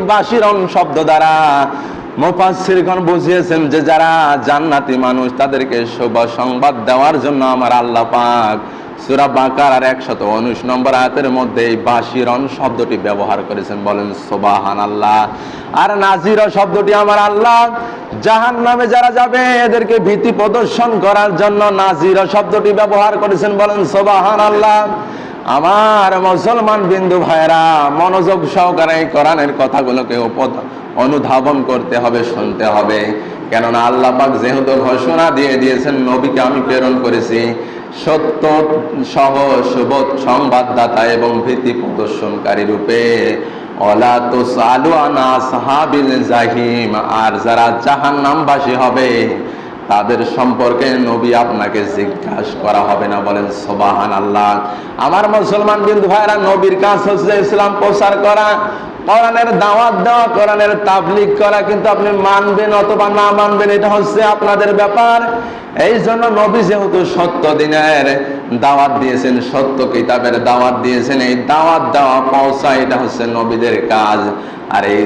বাসিরন শব্দ দ্বারা মুফাসসিরগণ বুঝিয়েছেন যে যারা জান্নাতি মানুষ তাদেরকে শুভ সংবাদ দেওয়ার জন্য আমার আল্লাহ পাক সূরা বাকারার 119 নম্বর আয়াতের মধ্যে এই বাসিরন শব্দটি ব্যবহার করেছেন। বলেন, সুবহানাল্লাহ। আর নাজির শব্দটি আমার আল্লাহ। জাহান্নামে যারা যাবে, এদেরকে ভীতি প্রদর্শন করার জন্য নাজির শব্দটি ব্যবহার করেছেন। বলেন, সুবহানাল্লাহ। আমার মুসলমান বিন্দু ভাইরা মনোযোগ সহকারে কোরআনের কথাগুলোকে অনুধাবন করতে হবে, শুনতে হবে। কেননা আল্লাহ পাক যেহেতু ঘোষণা দিয়ে দিয়েছেন, নবীকে আমি প্রেরণ করেছি। সত্য সহ শুভ সংবাদদাতা এবং ভীতি প্রদর্শনকারী রূপে। অলা তো আনা সাহাবিল জাহিম, আর যারা জাহান্নামবাসী হবে তাদের সম্পর্কে নবী আপনাকে জিজ্ঞাসা করা হবে না, বলেন সোবাহান আল্লাহ আমার মুসলমান বিন্দু ভাইরা, নবীর কাজ হচ্ছে ইসলাম প্রচার করা, কোরআনের দাওয়াত দেওয়া, কোরআনের তাবলিগ করা, কিন্তু আপনি মানবেন অথবা না মানবেন, এটা হচ্ছে আপনাদের ব্যাপার। এই জন্য নবী যেহেতু সত্য দিনের দাওয়াত দিয়েছেন, সত্য কিতাবের দাওয়াত দিয়েছেন, এই দাওয়াত দেওয়া পৌঁছা এটা হচ্ছে নবীদের কাজ। আর এই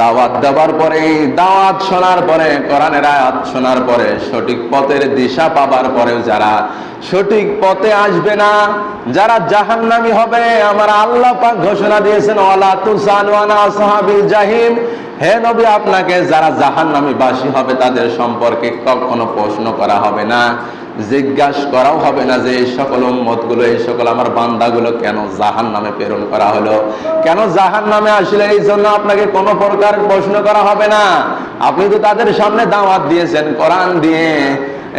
দাওয়াত দেওয়ার পরে, দাওয়াত শোনার পরে, কোরআনের আয়াত শোনার পরে, সঠিক পথের দিশা পাবার পরেও যারা সঠিক পথে আসবে না, যারা জাহান্নামী হবে, আমার আল্লাহ পাক ঘোষণা দিয়েছেন, ওয়ালা তুসালওয়ানা আসহাবিল জাহিম। হে নবী, আপনাকে যারা জাহান্নামী বাসী হবে, তাদের সম্পর্কে কখনো প্রশ্ন করা হবে না। জিজ্ঞাসা করাও হবে না যে এই সকল উম্মতগুলো, এই সকল আমার বান্দাগুলো কেন জাহান নামে প্রেরণ করা হলো? কেন জাহান নামে আসলে এই জন্য আপনাকে কোনো প্রকার প্রশ্ন করা হবে না? আপনি তো তাদের সামনে দাওয়াত দিয়েছেন, কোরআন দিয়ে।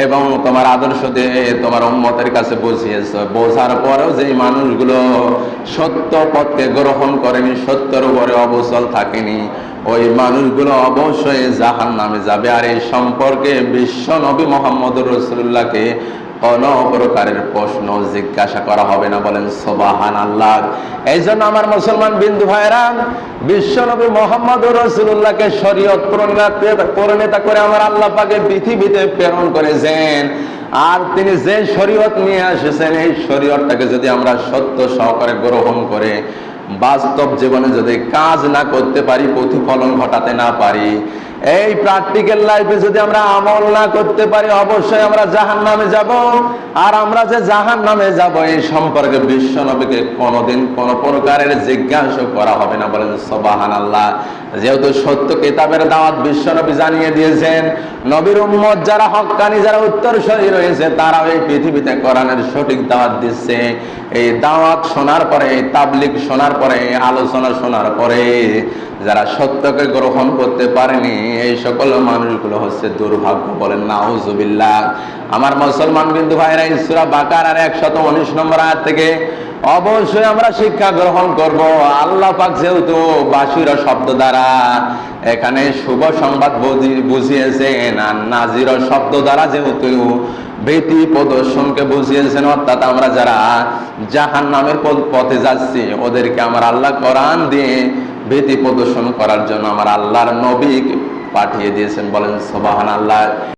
এবং তোমার আদর্শ দিয়ে তোমার উম্মতের কাছে বুঝিয়েছ। বোঝার পরেও যে মানুষগুলো সত্য পথকে গ্রহণ করেনি, সত্যের উপরে অবসল থাকেনি, ওই মানুষগুলো অবশ্যই জাহান নামে যাবে। আর এই সম্পর্কে বিশ্ব নবী মোহাম্মদ রসুল্লাহকে কোন প্রকারের প্রশ্ন জিজ্ঞাসা করা হবে না। বলেন সোবাহান আল্লাহ এই জন্য আমার মুসলমান বিন্দু ভাইরা বিশ্ব নবী মোহাম্মদ রসুল্লাহকে শরীয়ত প্রণেতা করে আমার আল্লাহ পাকে পৃথিবীতে প্রেরণ করেছেন। আর তিনি যে শরীয়ত নিয়ে এসেছেন, এই শরীয়তটাকে যদি আমরা সত্য সহকারে গ্রহণ করে, বাস্তব জীবনে যদি কাজ না করতে পারি, প্রতিফলন ঘটাতে না পারি এই প্র্যাকটিক্যাল লাইফে যদি আমরা আমল না করতে পারি, অবশ্যই আমরা জাহান নামে যাব। আর আমরা যে জাহান নামে যাব, এই সম্পর্কে বিশ্ব নবীকে কোনোদিন কোন প্রকারের জিজ্ঞাসা করা হবে না। বলেন সবাহান আল্লাহ যেহেতু সত্য কিতাবের দাওয়াত বিশ্ব নবী জানিয়ে দিয়েছেন নবীর উম্মত যারা হক্কানি, যারা উত্তরসরী রয়েছে, তারাও এই পৃথিবীতে কোরআনের সঠিক দাওয়াত দিচ্ছে। এই দাওয়াত শোনার পরে তাবলিক শোনার পরে আলোচনা শোনার পরে যারা সত্যকে গ্রহণ করতে পারেনি, এই সকল মানুষগুলো হচ্ছে দুর্ভাগ্য বলেন নাউজুবিল্লাহ আমার মুসলমান বিন্দু ভাইরা ইসরা বাকার আর একশত উনিশ নম্বর আয়াত থেকে অবশ্যই আমরা শিক্ষা গ্রহণ করব। আল্লাহ পাক যেহেতু বাসির শব্দ দ্বারা এখানে শুভ সংবাদ বুঝি- বুঝিয়েছেন, আর নাজির শব্দ দ্বারা যেহেতু ভীতি প্রদর্শনকে বুঝিয়েছেন, অর্থাৎ আমরা যারা জাহান নামের পথে যাচ্ছি, ওদেরকে আমার আল্লাহ কোরআন দিয়ে ভীতি প্রদর্শন করার জন্য আমার আল্লাহর নবী পাঠিয়ে দিয়েছেন বলেন সোবাহান আল্লাহ